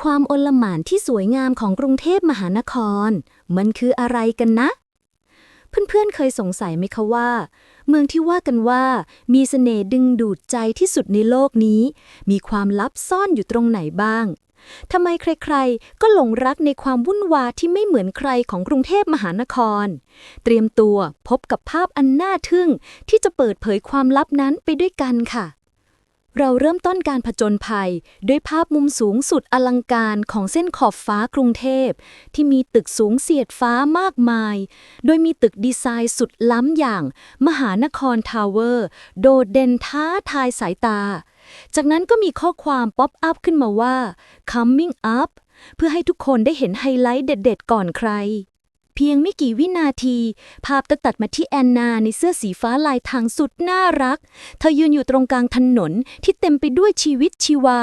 ความอลหม่านที่สวยงามของกรุงเทพมหานคร มันคืออะไรกันนะ เพื่อนๆเคยสงสัยไหมคะว่า เมืองที่ว่ากันว่า มีเสน่ห์ดึงดูดใจที่สุดในโลกนี้ มีความลับซ่อนอยู่ตรงไหนบ้างทำไมใครๆ ก็หลงรักในความวุ่นวายที่ไม่เหมือนใครของกรุงเทพมหานคร เตรียมตัวพบกับภาพอันน่าทึ่งที่จะเปิดเผยความลับนั้นไปด้วยกันค่ะ เราเริ่มต้นการผจญภัย ด้วยภาพมุมสูงสุดอลังการของเส้นขอบฟ้ากรุงเทพ ที่มีตึกสูงเสียดฟ้ามากมาย โดยมีตึกดีไซน์สุดล้ำอย่าง มหานครทาวเวอร์ โดดเด่นท้าทายสายตา จากนั้นก็มีข้อความป๊อปอัพขึ้นมาว่า coming up เพื่อให้ทุกคนได้เห็นไฮไลท์เด็ด ๆ ก่อนใคร เพียงไม่กี่วินาที ภาพก็ตัดมาที่แอนนาในเสื้อสีฟ้าลายทางสุดน่ารัก เธอยืนอยู่ตรงกลางถนนที่เต็มไปด้วยชีวิตชีวา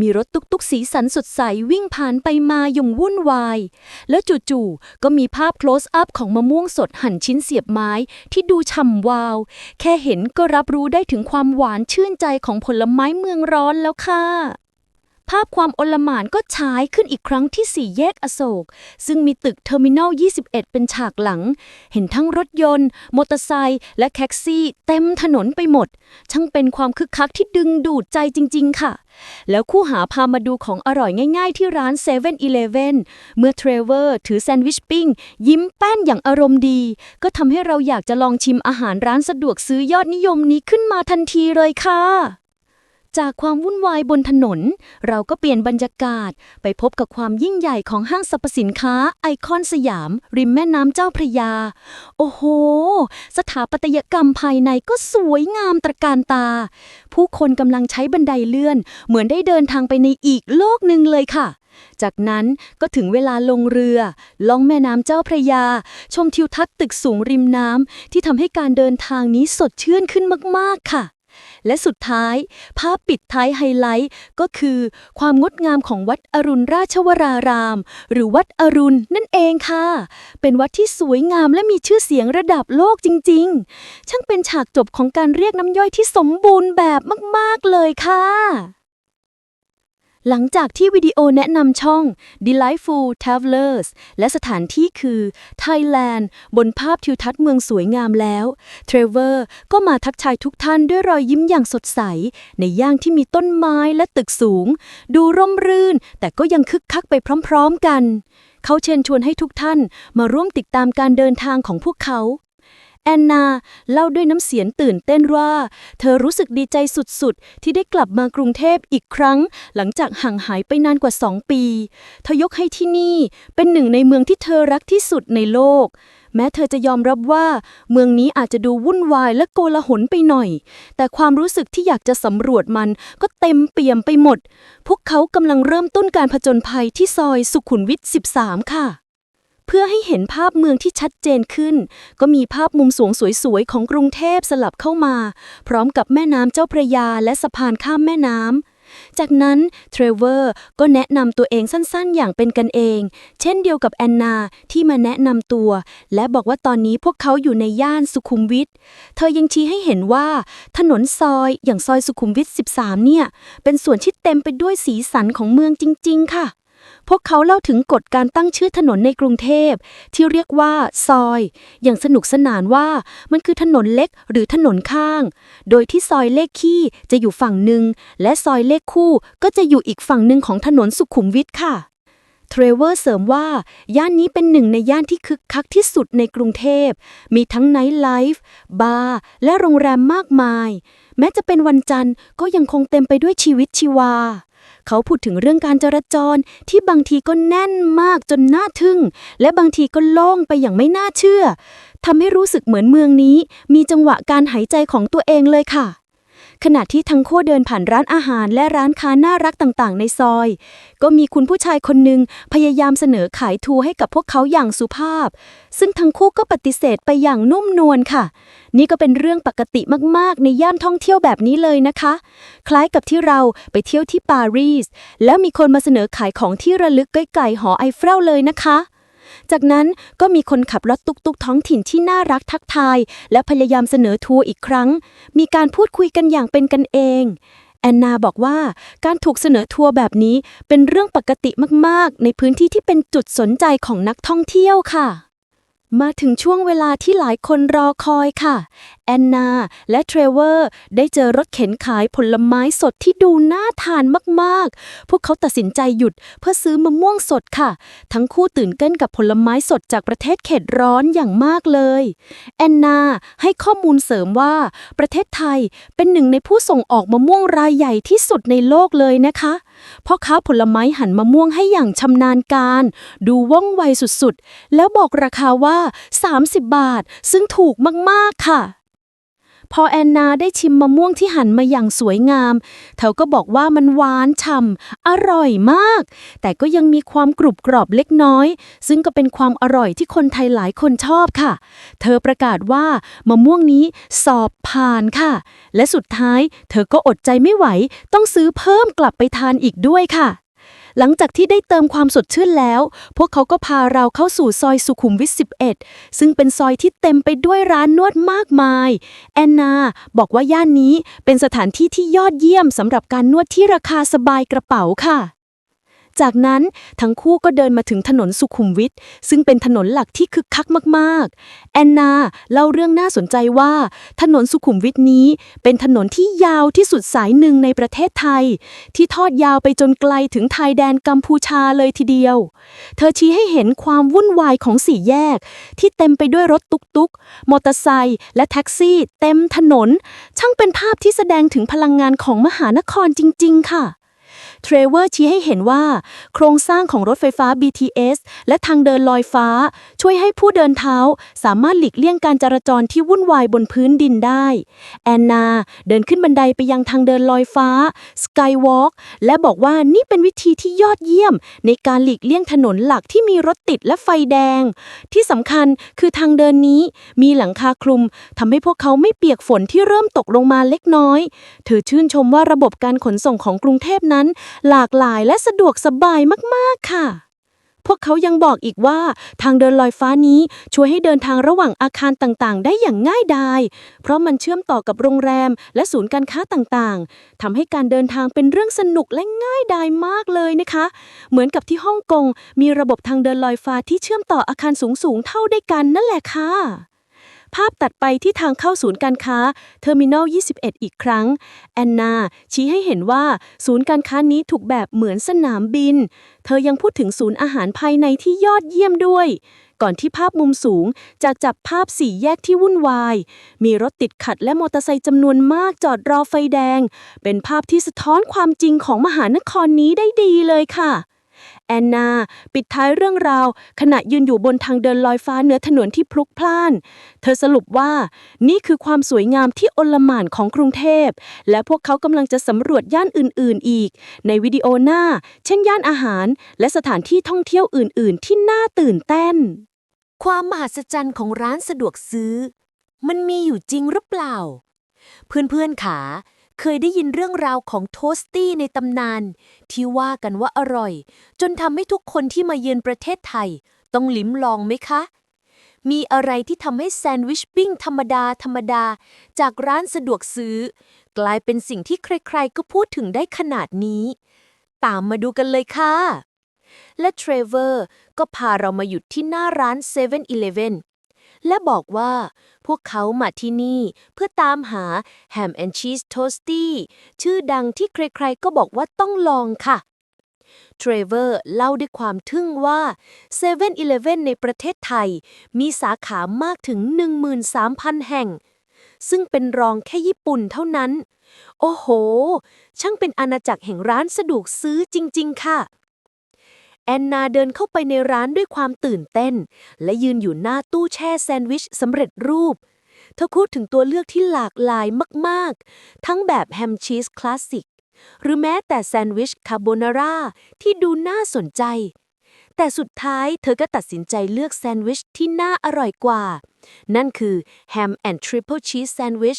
มีรถตุกๆสีสันสดใสวิ่งผ่านไปมาอย่างวุ่นวาย แล้วจู่ๆก็มีภาพ close up ของมะม่วงสดหั่นชิ้นเสียบไม้ที่ดูฉ่ำวาว แค่เห็นก็รับรู้ได้ถึงความหวานชื่นใจของผลไม้เมืองร้อนแล้วค่ะ ภาพความอลหม่านก็ฉายขึ้นอีกครั้งที่สี่แยกอโศก ซึ่งมีตึกเทอร์มินอล 21 เป็นฉากหลัง เห็นทั้งรถยนต์ มอเตอร์ไซค์และแท็กซี่ เต็มถนนไปหมด ช่างเป็นความคึกคักที่ดึงดูดใจจริง ๆ ค่ะ แล้วคู่หาพามาดูของอร่อยง่าย ๆ ที่ร้าน7 e เ e ่ e อเมื่อเทรเวอร์ถือแซนด์วิชปิ้ง ยิ้มแป้นอย่างอารมณ์ดี ก็ทำให้เราอยากจะลองชิมอาหารร้านสะดวกซื้อยอดนิยมนี้ขึ้นมาทันทีเลยค่ะ จากความวุ่นวายบนถนน เราก็เปลี่ยนบรรยากาศไปพบกับความยิ่งใหญ่ของห้างสรรพสินค้าไอคอนสยาม ริมแม่น้ำเจ้าพระยา โอ้โห สถาปัตยกรรมภายในก็สวยงามตระการตา ผู้คนกำลังใช้บันไดเลื่อน เหมือนได้เดินทางไปในอีกโลกหนึ่งเลยค่ะจากนั้นก็ถึงเวลาลงเรือ ล่องแม่น้ำเจ้าพระยา ชมทิวทัศน์ตึกสูงริมน้ำที่ทำให้การเดินทางนี้สดชื่นขึ้นมาก ๆ ค่ะ และสุดท้าย ภาพปิดท้ายไฮไลท์ ก็คือ ความงดงามของวัดอรุณราชวราราม หรือวัดอรุณนั่นเองค่ะ เป็นวัดที่สวยงามและมีชื่อเสียงระดับโลกจริง ๆ ช่างเป็นฉากจบของการเรียกน้ำย่อยที่สมบูรณ์แบบมาก ๆ เลยค่ะ หลังจากที่วิดีโอแนะนำช่อง Delightful Travelers และสถานที่คือ Thailand บนภาพทิวทัศน์เมืองสวยงามแล้วเทรเวอร์ก็มาทักทายทุกท่านด้วยรอยยิ้มอย่างสดใส ในย่างที่มีต้นไม้และตึกสูง ดูร่มรื่น แต่ก็ยังคึกคักไปพร้อมๆกัน เขาเชิญชวนให้ทุกท่านมาร่วมติดตามการเดินทางของพวกเขา แอนนา เล่าด้วยน้ำเสียงตื่นเต้นว่า เธอรู้สึกดีใจสุดๆ ที่ได้กลับมากรุงเทพอีกครั้ง หลังจากห่างหายไปนานกว่าสองปี เธอยกให้ที่นี่เป็นหนึ่งในเมืองที่เธอรักที่สุดในโลก แม้เธอจะยอมรับว่า เมืองนี้อาจจะดูวุ่นวายและโกลาหลไปหน่อย แต่ความรู้สึกที่อยากจะสำรวจมันก็เต็มเปี่ยมไปหมด พวกเขากำลังเริ่มต้นการผจญภัยที่ซอยสุขุมวิท 13 ค่ะ เพื่อให้เห็นภาพเมืองที่ชัดเจนขึ้น ก็มีภาพมุมสูงสวยๆ ของกรุงเทพสลับเข้ามา พร้อมกับแม่น้ำเจ้าพระยาและสะพานข้ามแม่น้ำจากนั้นเทรเวอร์ก็แนะนำตัวเองสั้นๆ อย่างเป็นกันเอง เช่นเดียวกับแอนนาที่มาแนะนำตัว และบอกว่าตอนนี้พวกเขาอยู่ในย่านสุขุมวิท เธอยังชี้ให้เห็นว่า ถนนซอยอย่างซอยสุขุมวิท 13 เนี่ย เป็นส่วนที่เต็มไปด้วยสีสันของเมืองจริง ๆ ค่ะ พวกเขาเล่าถึงกฎการตั้งชื่อถนนในกรุงเทพ ที่เรียกว่าซอย อย่างสนุกสนานว่ามันคือถนนเล็กหรือถนนข้าง โดยที่ซอยเลขคี่จะอยู่ฝั่งหนึ่ง และซอยเลขคู่ก็จะอยู่อีกฝั่งหนึ่งของถนนสุขุมวิทค่ะเทรเวอร์เสริมว่า ย่านนี้เป็นหนึ่งในย่านที่คึกคักที่สุดในกรุงเทพ มีทั้งไนท์ไลฟ์ บาร์ และโรงแรมมากมาย แม้จะเป็นวันจันทร์ก็ยังคงเต็มไปด้วยชีวิตชีวา เขาพูดถึงเรื่องการจราจรที่บางทีก็แน่นมากจนน่าทึ่ง และบางทีก็โล่งไปอย่างไม่น่าเชื่อทำให้รู้สึกเหมือนเมืองนี้ มีจังหวะการหายใจของตัวเองเลยค่ะ ขณะที่ทั้งคู่เดินผ่านร้านอาหารและร้านค้าน่ารักต่างๆ ในซอย ก็มีคุณผู้ชายคนหนึ่งพยายามเสนอขายทัวร์ให้กับพวกเขาอย่างสุภาพ ซึ่งทั้งคู่ก็ปฏิเสธไปอย่างนุ่มนวลค่ะ นี่ก็เป็นเรื่องปกติมากๆ ในย่านท่องเที่ยวแบบนี้เลยนะคะ คล้ายกับที่เราไปเที่ยวที่ปารีสแล้วมีคนมาเสนอขายของที่ระลึกใกล้ๆหอไอเฟลเลยนะคะ จากนั้นก็มีคนขับรถตุกตุกท้องถิ่นที่น่ารักทักทาย และพยายามเสนอทัวร์อีกครั้ง มีการพูดคุยกันอย่างเป็นกันเอง แอนนาบอกว่าการถูกเสนอทัวร์แบบนี้เป็นเรื่องปกติมากๆ ในพื้นที่ที่เป็นจุดสนใจของนักท่องเที่ยวค่ะ มาถึงช่วงเวลาที่หลายคนรอคอยค่ะ แอนนาและเทรเวอร์ได้เจอรถเข็นขายผลไม้สดที่ดูน่าทานมากๆ พวกเขาตัดสินใจหยุดเพื่อซื้อมะม่วงสดค่ะ ทั้งคู่ตื่นเต้นกับผลไม้สดจากประเทศเขตร้อนอย่างมากเลย แอนนาให้ข้อมูลเสริมว่า ประเทศไทยเป็นหนึ่งในผู้ส่งออกมะม่วงรายใหญ่ที่สุดในโลกเลยนะคะ พ่อค้าผลไม้หั่นมะม่วงให้อย่างชำนาญการ ดูว่องไวสุดๆ แล้วบอกราคาว่า 30 บาท ซึ่งถูกมากๆค่ะ พอแอนนาได้ชิมมะม่วงที่หั่นมาอย่างสวยงาม เธอก็บอกว่ามันหวานฉ่ำอร่อยมาก แต่ก็ยังมีความกรุบกรอบเล็กน้อย ซึ่งก็เป็นความอร่อยที่คนไทยหลายคนชอบค่ะ เธอประกาศว่ามะม่วงนี้สอบผ่านค่ะ และสุดท้าย เธอก็อดใจไม่ไหว ต้องซื้อเพิ่มกลับไปทานอีกด้วยค่ะ หลังจากที่ได้เติมความสดชื่นแล้ว พวกเขาก็พาเราเข้าสู่ซอยสุขุมวิท 11 ซึ่งเป็นซอยที่เต็มไปด้วยร้านนวดมากมาย แอนนา บอกว่าย่านนี้เป็นสถานที่ที่ยอดเยี่ยมสำหรับการนวดที่ราคาสบายกระเป๋าค่ะ จากนั้นทั้งคู่ก็เดินมาถึงถนนสุขุมวิทซึ่งเป็นถนนหลักที่คึกคักมากๆ แอนนาเล่าเรื่องน่าสนใจว่า ถนนสุขุมวิทนี้ เป็นถนนที่ยาวที่สุดสายหนึ่งในประเทศไทย ที่ทอดยาวไปจนไกลถึงไทยแดนกัมพูชาเลยทีเดียว เธอชี้ให้เห็นความวุ่นวายของสี่แยก ที่เต็มไปด้วยรถตุกๆมอเตอร์ไซค์และแท็กซี่ เต็มถนน ช่างเป็นภาพที่แสดงถึงพลังงานของมหานครจริง ๆ ค่ะ เทรเวอร์ชี้ให้เห็นว่า โครงสร้างของรถไฟฟ้า BTS และทางเดินลอยฟ้า ช่วยให้ผู้เดินเท้า สามารถหลีกเลี่ยงการจราจรที่วุ่นวายบนพื้นดินได้ แอนนา เดินขึ้นบันไดไปยังทางเดินลอยฟ้า Skywalk และบอกว่านี่เป็นวิธีที่ยอดเยี่ยม ในการหลีกเลี่ยงถนนหลักที่มีรถติดและไฟแดง ที่สำคัญคือทางเดินนี้มีหลังคาคลุมทำให้พวกเขาไม่เปียกฝนที่เริ่มตกลงมาเล็กน้อย เธอชื่นชมว่าระบบการขนส่งของกรุงเทพนั้นหลากหลายและสะดวกสบายมากๆค่ะ พวกเขายังบอกอีกว่าทางเดินลอยฟ้านี้ช่วยให้เดินทางระหว่างอาคารต่างๆ ได้อย่างง่ายดาย เพราะมันเชื่อมต่อกับโรงแรมและศูนย์การค้าต่างๆทำให้การเดินทางเป็นเรื่องสนุกและง่ายดายมากเลยนะคะ เหมือนกับที่ฮ่องกงมีระบบทางเดินลอยฟ้าที่เชื่อมต่ออาคารสูงๆเท่าได้กันนั่นแหละค่ะ ภาพตัดไปที่ทางเข้าศูนย์การค้าเทอร์มินอล21 อีกครั้ง แอนนา ชี้ให้เห็นว่าศูนย์การค้านี้ถูกแบบเหมือนสนามบิน เธอยังพูดถึงศูนย์อาหารภายในที่ยอดเยี่ยมด้วย ก่อนที่ภาพมุมสูงจะจับภาพสี่แยกที่วุ่นวาย มีรถติดขัดและมอเตอร์ไซค์จำนวนมากจอดรอไฟแดง เป็นภาพที่สะท้อนความจริงของมหานครนี้ได้ดีเลยค่ะ แอนนา ปิดท้ายเรื่องราว ขณะยืนอยู่บนทางเดินลอยฟ้าเหนือถนนที่พลุกพล่าน เธอสรุปว่านี่คือความสวยงามที่อลหม่านของกรุงเทพ และพวกเขากำลังจะสำรวจย่านอื่น ๆ อีก ในวิดีโอหน้า เช่นย่านอาหาร และสถานที่ท่องเที่ยวอื่น ๆ ที่น่าตื่นเต้น ความมหัศจรรย์ของร้านสะดวกซื้อ มันมีอยู่จริงหรือเปล่า เพื่อนๆขา เคยได้ยินเรื่องราวของโทสตี้ในตำนาน ที่ว่ากันว่าอร่อย จนทำให้ทุกคนที่มาเยือนประเทศไทย ต้องลิ้มลองไหมคะ มีอะไรที่ทำให้แซนด์วิชปิ้งธรรมดาธรรมดา จากร้านสะดวกซื้อ กลายเป็นสิ่งที่ใครๆ ก็พูดถึงได้ขนาดนี้ ตามมาดูกันเลยค่ะและเทรเวอร์ก็พาเรามาหยุดที่หน้าร้าน7 e เ e ่ e อ และบอกว่าพวกเขามาที่นี่เพื่อตามหาแฮมแอนชีสโทสตี้ชื่อดังที่ใครๆก็บอกว่าต้องลองค่ะเทรเวอร์เล่าด้วยความทึ่งว่า7 e เ e ่ e ในประเทศไทย มีสาขามากถึง 13,000 แห่ง ซึ่งเป็นรองแค่ญี่ปุ่นเท่านั้น โอ้โห ช่างเป็นอาณาจักรแห่งร้านสะดวกซื้อจริง ๆ ค่ะ แอนนาเดินเข้าไปในร้านด้วยความตื่นเต้น และยืนอยู่หน้าตู้แช่แซนด์วิชสำเร็จรูป เธอพูดถึงตัวเลือกที่หลากหลายมากๆ ทั้งแบบแฮมชีสคลาสสิก หรือแม้แต่แซนด์วิชคาโบนาร่าที่ดูน่าสนใจ แต่สุดท้ายเธอก็ตัดสินใจเลือกแซนด์วิชที่น่าอร่อยกว่า นั่นคือแฮมแอนด์ทริปเปิลชีสแซนด์วิช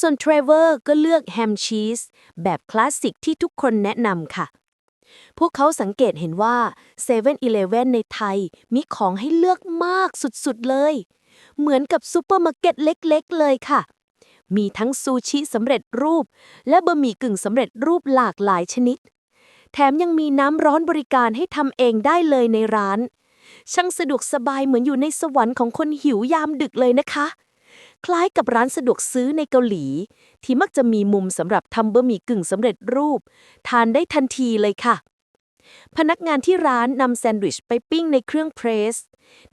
ส่วนเทรเวอร์ก็เลือกแฮมชีสแบบคลาสสิกที่ทุกคนแนะนำค่ะ พวกเขาสังเกตเห็นว่า7 e เ e ่ e อในไทยมีของให้เลือกมากสุดๆเลย เหมือนกับซูเปอร์มาร์เก็ตเล็กๆเลยค่ะ มีทั้งซูชิสำเร็จรูป และบะหมี่กึ่งสำเร็จรูปหลากหลายชนิด แถมยังมีน้ำร้อนบริการให้ทำเองได้เลยในร้าน ช่างสะดวกสบายเหมือนอยู่ในสวรรค์ของคนหิวยามดึกเลยนะคะ คล้ายกับร้านสะดวกซื้อในเกาหลี ที่มักจะมีมุมสำหรับทำบะหมี่กึ่งสำเร็จรูป ทานได้ทันทีเลยค่ะ พนักงานที่ร้านนำแซนด์วิชไปปิ้งในเครื่องเพรส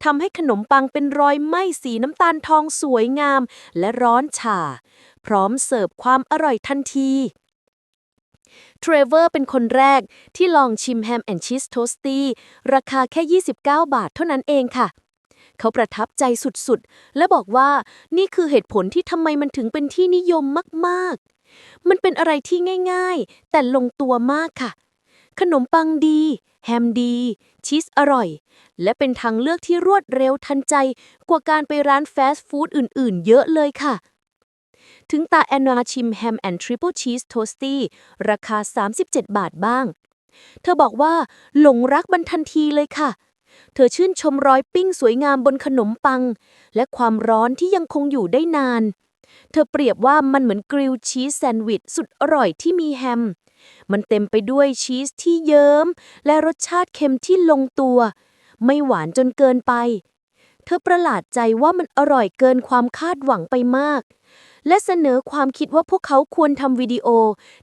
ทำให้ขนมปังเป็นรอยไหม้สีน้ำตาลทองสวยงาม และร้อนฉ่า พร้อมเสิร์ฟความอร่อยทันทีเทรเวอร์เป็นคนแรกที่ลองชิมแฮมแอนด์ชีสโทสตี้ราคาแค่ 29 บาทเท่านั้นเองค่ะ เขาประทับใจสุดๆ และบอกว่านี่คือเหตุผลที่ทำไมมันถึงเป็นที่นิยมมากๆ มันเป็นอะไรที่ง่ายๆ แต่ลงตัวมากค่ะ ขนมปังดี แฮมดี ชีสอร่อย และเป็นทางเลือกที่รวดเร็วทันใจกว่าการไปร้านฟาสต์ฟู้ดอื่นๆ เยอะเลยค่ะถึงตาแอนนาชิมแฮมแอนด์ทริปเปิลชีสโทสตี้ราคา 37 บาทบ้าง เธอบอกว่าหลงรักบันทันทีเลยค่ะ เธอชื่นชมรอยปิ้งสวยงามบนขนมปัง และความร้อนที่ยังคงอยู่ได้นาน เธอเปรียบว่ามันเหมือนกริลชีสแซนด์วิชสุดอร่อยที่มีแฮม มันเต็มไปด้วยชีสที่เยิ้ม และรสชาติเค็มที่ลงตัว ไม่หวานจนเกินไป เธอประหลาดใจว่ามันอร่อยเกินความคาดหวังไปมาก และเสนอความคิดว่าพวกเขาควรทำวิดีโอ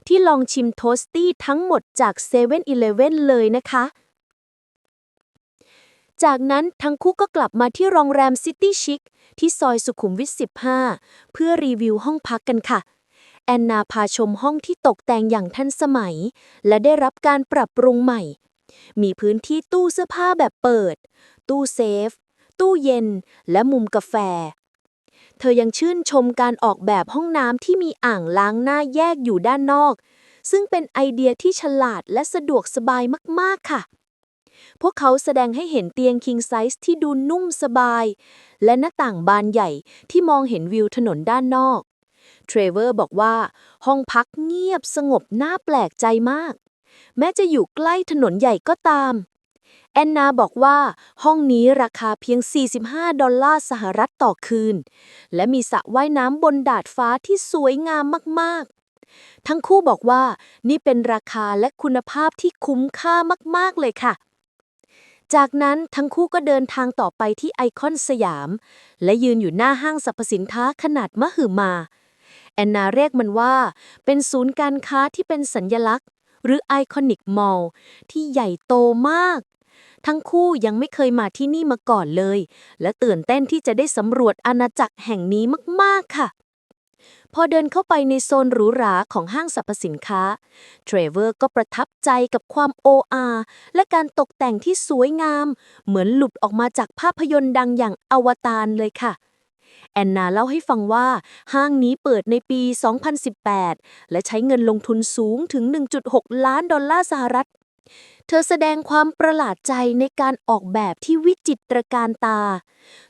ที่ลองชิมโทสตี้ทั้งหมดจาก7 e เ e ่ e อเลยนะคะ จากนั้นทั้งคู่ก็กลับมาที่โรงแรมซิตี้ชิคที่ซอยสุขุมวิท 15 เพื่อรีวิวห้องพักกันค่ะ แอนนาพาชมห้องที่ตกแต่งอย่างทันสมัย และได้รับการปรับปรุงใหม่ มีพื้นที่ตู้เสื้อผ้าแบบเปิด ตู้เซฟ ตู้เย็น และมุมกาแฟ เธอยังชื่นชมการออกแบบห้องน้ำที่มีอ่างล้างหน้าแยกอยู่ด้านนอก ซึ่งเป็นไอเดียที่ฉลาดและสะดวกสบายมากๆค่ะ พวกเขาแสดงให้เห็นเตียง king size ที่ดูนุ่มสบาย และหน้าต่างบานใหญ่ที่มองเห็นวิวถนนด้านนอก เทรเวอร์บอกว่า ห้องพักเงียบสงบน่าแปลกใจมาก แม้จะอยู่ใกล้ถนนใหญ่ก็ตาม แอนนาบอกว่า ห้องนี้ราคาเพียง 45 ดอลลาร์สหรัฐต่อคืน และมีสระว่ายน้ำบนดาดฟ้าที่สวยงามมากๆทั้งคู่บอกว่านี่เป็นราคาและคุณภาพที่คุ้มค่ามาก ๆ เลยค่ะ จากนั้นทั้งคู่ก็เดินทางต่อไปที่ไอคอนสยาม และยืนอยู่หน้าห้างสรรพสินค้าขนาดมหึมา แอนนาเรียกมันว่า เป็นศูนย์การค้าที่เป็นสัญญลักษณ์ หรือไอคอนิกมอลที่ใหญ่โตมาก ทั้งคู่ยังไม่เคยมาที่นี่มาก่อนเลย และตื่นเต้นที่จะได้สำรวจอาณาจักรแห่งนี้มาก ๆ ค่ะ พอเดินเข้าไปในโซนหรูหราของห้างสรรพสินค้า เทรเวอร์ก็ประทับใจกับความโออาและการตกแต่งที่สวยงาม เหมือนหลุดออกมาจากภาพยนตร์ดังอย่างอวตารเลยค่ะ แอนนาเล่าให้ฟังว่า ห้างนี้เปิดในปี 2018 และใช้เงินลงทุนสูงถึง 1.6 ล้านดอลลาร์สหรัฐ เธอแสดงความประหลาดใจในการออกแบบที่วิจิตรการตา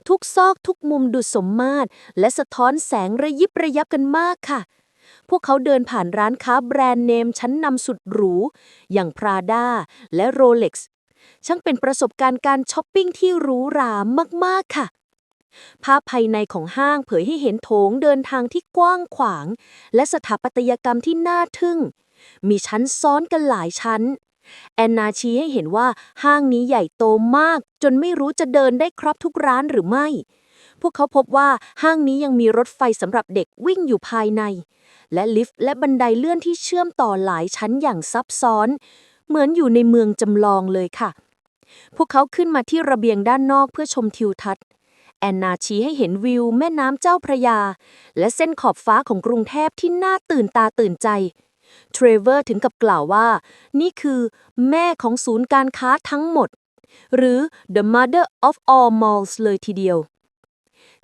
ทุกซอกทุกมุมดูสมมาตร และสะท้อนแสงระยิบระยับกันมากค่ะ พวกเขาเดินผ่านร้านค้าแบรนด์เนมชั้นนำสุดหรู อย่าง Prada และ Rolex ช่างเป็นประสบการณ์การช้อปปิ้งที่หรูหรามากๆค่ะภาพภายในของห้างเผยให้เห็นโถงเดินทางที่กว้างขวาง และสถาปัตยกรรมที่น่าทึ่ง มีชั้นซ้อนกันหลายชั้น แอนนาชี้ให้เห็นว่าห้างนี้ใหญ่โตมาก จนไม่รู้จะเดินได้ครบทุกร้านหรือไม่ พวกเขาพบว่าห้างนี้ยังมีรถไฟสำหรับเด็กวิ่งอยู่ภายใน และลิฟต์และบันไดเลื่อนที่เชื่อมต่อหลายชั้นอย่างซับซ้อน เหมือนอยู่ในเมืองจำลองเลยค่ะ พวกเขาขึ้นมาที่ระเบียงด้านนอกเพื่อชมทิวทัศน์แอนนาชี้ให้เห็นวิวแม่น้ำเจ้าพระยา และเส้นขอบฟ้าของกรุงเทพที่น่าตื่นตาตื่นใจ เทรเวอร์ถึงกับกล่าวว่า นี่คือแม่ของศูนย์การค้าทั้งหมด หรือ the mother of all malls เลยทีเดียว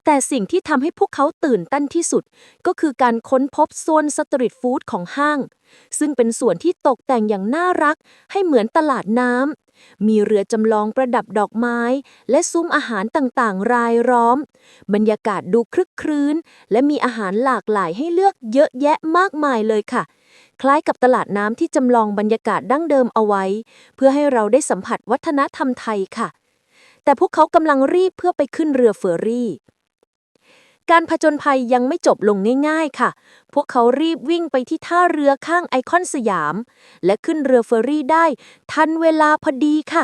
แต่สิ่งที่ทำให้พวกเขาตื่นเต้นที่สุด ก็คือการค้นพบโซนสตรีทฟู้ดของห้าง ซึ่งเป็นส่วนที่ตกแต่งอย่างน่ารักให้เหมือนตลาดน้ำ มีเรือจำลองประดับดอกไม้ และซุ้มอาหารต่างๆ รายล้อม บรรยากาศดูคลึกครื้น และมีอาหารหลากหลายให้เลือกเยอะแยะมากมายเลยค่ะ คล้ายกับตลาดน้ำที่จำลองบรรยากาศดั้งเดิมเอาไว้ เพื่อให้เราได้สัมผัสวัฒนธรรมไทยค่ะ แต่พวกเขากำลังรีบเพื่อไปขึ้นเรือเฟอร์รี่ การผจญภัยยังไม่จบลงง่ายๆค่ะ พวกเขารีบวิ่งไปที่ท่าเรือข้างไอคอนสยาม และขึ้นเรือเฟอร์รี่ได้ ทันเวลาพอดีค่ะ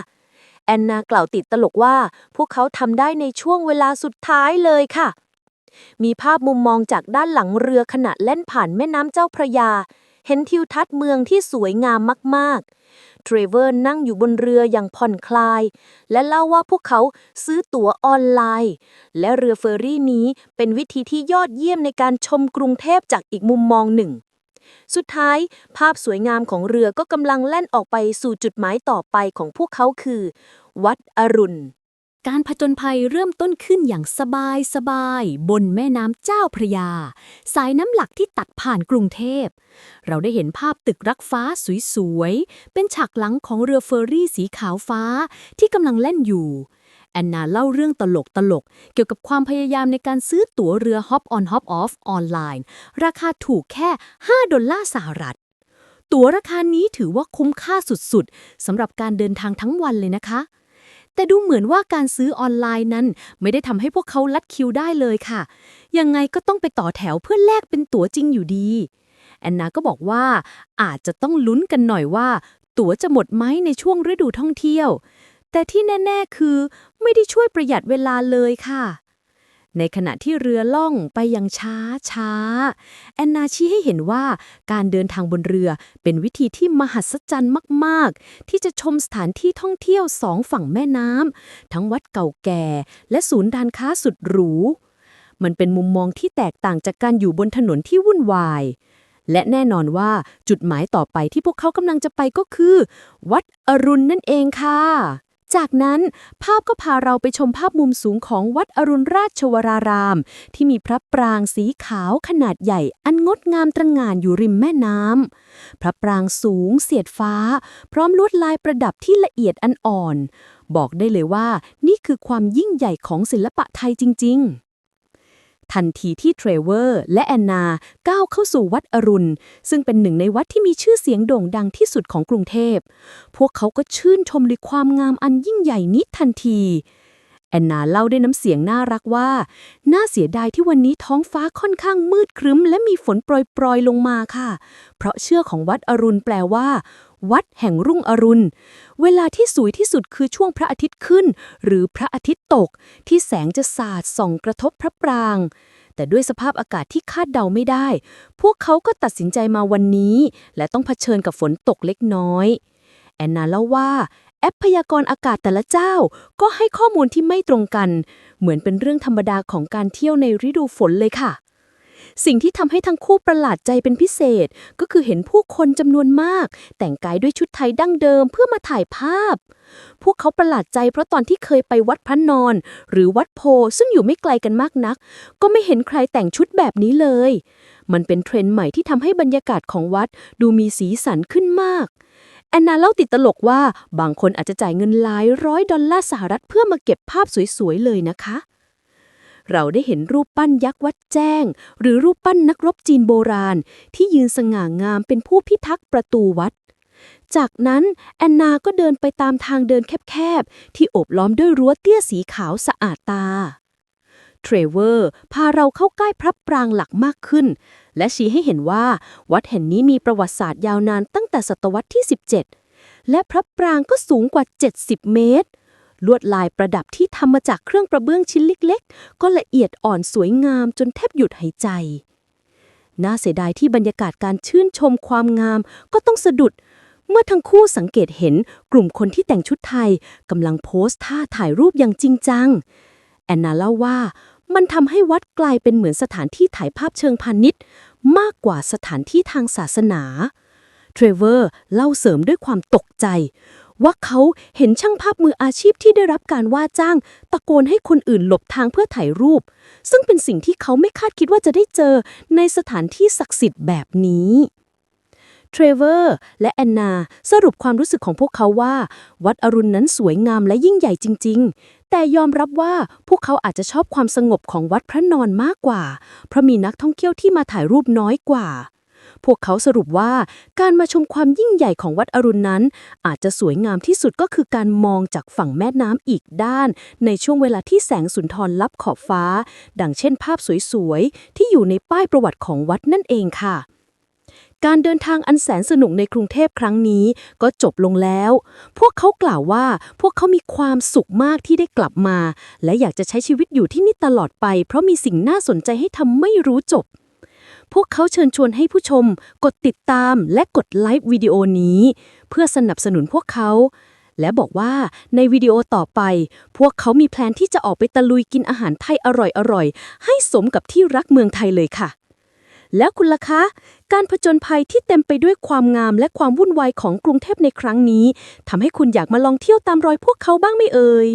แอนนากล่าวติดตลกว่า พวกเขาทำได้ในช่วงเวลาสุดท้ายเลยค่ะ มีภาพมุมมองจากด้านหลังเรือขณะเล่นผ่านแม่น้ำเจ้าพระยา เห็นทิวทัศน์เมืองที่สวยงามมากๆ เทรเวอร์นั่งอยู่บนเรืออย่างผ่อนคลาย และเล่าว่าพวกเขาซื้อตั๋วออนไลน์ และเรือเฟอร์รี่นี้เป็นวิธีที่ยอดเยี่ยมในการชมกรุงเทพจากอีกมุมมองหนึ่ง สุดท้าย ภาพสวยงามของเรือก็กำลังแล่นออกไปสู่จุดหมายต่อไปของพวกเขาคือ วัดอรุณ การผจญภัยเริ่มต้นขึ้นอย่างสบายสบายๆบนแม่น้ำเจ้าพระยา สายน้ำหลักที่ตัดผ่านกรุงเทพ เราได้เห็นภาพตึกรักฟ้าสวยๆ เป็นฉากหลังของเรือเฟอร์รี่สีขาวฟ้าที่กำลังเล่นอยู่ แอนนาเล่าเรื่องตลกตลกๆเกี่ยวกับความพยายามในการซื้อตั๋วเรือ Hop on Hop off ออนไลน์ ราคาถูกแค่ 5 ดอลลาร์สหรัฐ ตั๋วราคานี้ถือว่าคุ้มค่าสุดๆสำหรับการเดินทางทั้งวันเลยนะคะ แต่ดูเหมือนว่าการซื้อออนไลน์นั้น ไม่ได้ทำให้พวกเขาลัดคิวได้เลยค่ะ ยังไงก็ต้องไปต่อแถวเพื่อแลกเป็นตั๋วจริงอยู่ดี แอนนาก็บอกว่า อาจจะต้องลุ้นกันหน่อยว่า ตั๋วจะหมดไหมในช่วงฤดูท่องเที่ยว แต่ที่แน่ ๆ คือ ไม่ได้ช่วยประหยัดเวลาเลยค่ะ ในขณะที่เรือล่องไปย่างช้าช้าแอนนาชี้ให้เห็นว่าการเดินทางบนเรือเป็นวิธีที่มหัศจรรย์มาก ๆ ที่จะชมสถานที่ท่องเที่ยวสองฝั่งแม่น้ำทั้งวัดเก่าแก่ และศูนย์การค้าสุดหรู มันเป็นมุมมองที่แตกต่างจากการอยู่บนถนนที่วุ่นวายและแน่นอนว่าจุดหมายต่อไปที่พวกเขากำลังจะไปก็คือ วัดอรุณนั่นเองค่ะ จากนั้นภาพก็พาเราไปชมภาพมุมสูงของวัดอรุณราชวราราม ที่มีพระปรางสีขาวขนาดใหญ่ อันงดงามตระหง่านอยู่ริมแม่น้ำพระปรางสูงเสียดฟ้า พร้อมลวดลายประดับที่ละเอียดอันอ่อน บอกได้เลยว่านี่คือความยิ่งใหญ่ของศิลปะไทยจริง ๆ ทันทีที่เทรเวอร์และแอนนาก้าวเข้าสู่วัดอรุณ ซึ่งเป็นหนึ่งในวัดที่มีชื่อเสียงโด่งดังที่สุดของกรุงเทพ พวกเขาก็ชื่นชมในความงามอันยิ่งใหญ่นี้ทันทีแอนนาเล่าด้วยน้ำเสียงน่ารักว่า น่าเสียดายที่วันนี้ท้องฟ้าค่อนข้างมืดครึ้ม และมีฝนโปรยๆลงมาค่ะ เพราะเชื่อของวัดอรุณแปลว่า วัดแห่งรุ่งอรุณ เวลาที่สวยที่สุดคือช่วงพระอาทิตย์ขึ้น หรือพระอาทิตย์ตก ที่แสงจะสาดส่องกระทบพระปราง แต่ด้วยสภาพอากาศที่คาดเดาไม่ได้ พวกเขาก็ตัดสินใจมาวันนี้ และต้องเผชิญกับฝนตกเล็กน้อย แอนนาเล่าว่าแอปพยากรณ์อากาศแต่ละเจ้าก็ให้ข้อมูลที่ไม่ตรงกัน เหมือนเป็นเรื่องธรรมดาของการเที่ยวในฤดูฝนเลยค่ะ สิ่งที่ทำให้ทั้งคู่ประหลาดใจเป็นพิเศษ ก็คือเห็นผู้คนจำนวนมาก แต่งกายด้วยชุดไทยดั้งเดิมเพื่อมาถ่ายภาพ พวกเขาประหลาดใจเพราะตอนที่เคยไปวัดพระนอน หรือวัดโพซึ่งอยู่ไม่ไกลกันมากนัก ก็ไม่เห็นใครแต่งชุดแบบนี้เลย มันเป็นเทรนด์ใหม่ที่ทำให้บรรยากาศของวัดดูมีสีสันขึ้นมากแอนนาเล่าติดตลกว่าบางคนอาจจะจ่ายเงินหลายร้อยดอลลาร์สหรัฐเพื่อมาเก็บภาพสวยๆเลยนะคะ เราได้เห็นรูปปั้นยักษ์วัดแจ้ง หรือรูปปั้นนักรบจีนโบราณ ที่ยืนสง่างามเป็นผู้พิทักษ์ประตูวัด จากนั้นแอนนาก็เดินไปตามทางเดินแคบๆ ที่โอบล้อมด้วยรั้วเตี้ยสีขาวสะอาดตา เทรเวอร์พาเราเข้าใกล้พระปรางหลักมากขึ้น และชี้ให้เห็นว่า วัดแห่งนี้มีประวัติศาสตร์ยาวนานตั้งแต่ศตวรรษที่ 17 และพระปรางก็สูงกว่า 70 เมตร ลวดลายประดับที่ทำมาจากเครื่องกระเบื้องชิ้นเล็กๆ ก็ละเอียดอ่อนสวยงามจนแทบหยุดหายใจ น่าเสียดายที่บรรยากาศการชื่นชมความงามก็ต้องสะดุด เมื่อทั้งคู่สังเกตเห็นกลุ่มคนที่แต่งชุดไทยกำลังโพสท่าถ่ายรูปอย่างจริงจัง แอนนาเล่าว่ามันทำให้วัดกลายเป็นเหมือนสถานที่ถ่ายภาพเชิงพาณิชย์ มากกว่าสถานที่ทางศาสนา เทรเวอร์เล่าเสริมด้วยความตกใจ ว่าเขาเห็นช่างภาพมืออาชีพที่ได้รับการว่าจ้าง ตะโกนให้คนอื่นหลบทางเพื่อถ่ายรูป ซึ่งเป็นสิ่งที่เขาไม่คาดคิดว่าจะได้เจอในสถานที่ศักดิ์สิทธิ์แบบนี้เทรเวอร์และแอนนาสรุปความรู้สึกของพวกเขาว่า วัดอรุณนั้นสวยงามและยิ่งใหญ่จริง ๆ แต่ยอมรับว่าพวกเขาอาจจะชอบความสงบของวัดพระนอนมากกว่า เพราะมีนักท่องเที่ยวที่มาถ่ายรูปน้อยกว่า พวกเขาสรุปว่าการมาชมความยิ่งใหญ่ของวัดอรุณนั้น อาจจะสวยงามที่สุดก็คือการมองจากฝั่งแม่น้ำอีกด้าน ในช่วงเวลาที่แสงสุนทรลับขอบฟ้า ดังเช่นภาพสวยๆ ที่อยู่ในป้ายประวัติของวัดนั่นเองค่ะการเดินทางอันแสนสนุกในกรุงเทพครั้งนี้ก็จบลงแล้ว พวกเขากล่าวว่าพวกเขามีความสุขมากที่ได้กลับมา และอยากจะใช้ชีวิตอยู่ที่นี่ตลอดไป เพราะมีสิ่งน่าสนใจให้ทำไม่รู้จบ พวกเขาเชิญชวนให้ผู้ชมกดติดตามและกดไลค์วิดีโอนี้ เพื่อสนับสนุนพวกเขา และบอกว่าในวิดีโอต่อไป พวกเขามีแพลนที่จะออกไปตะลุยกินอาหารไทยอร่อยๆ ให้สมกับที่รักเมืองไทยเลยค่ะ แล้วคุณล่ะคะ การผจญภัยที่เต็มไปด้วยความงามและความวุ่นวายของกรุงเทพในครั้งนี้ทำให้คุณอยากมาลองเที่ยวตามรอยพวกเขาบ้างไหมเอ่ย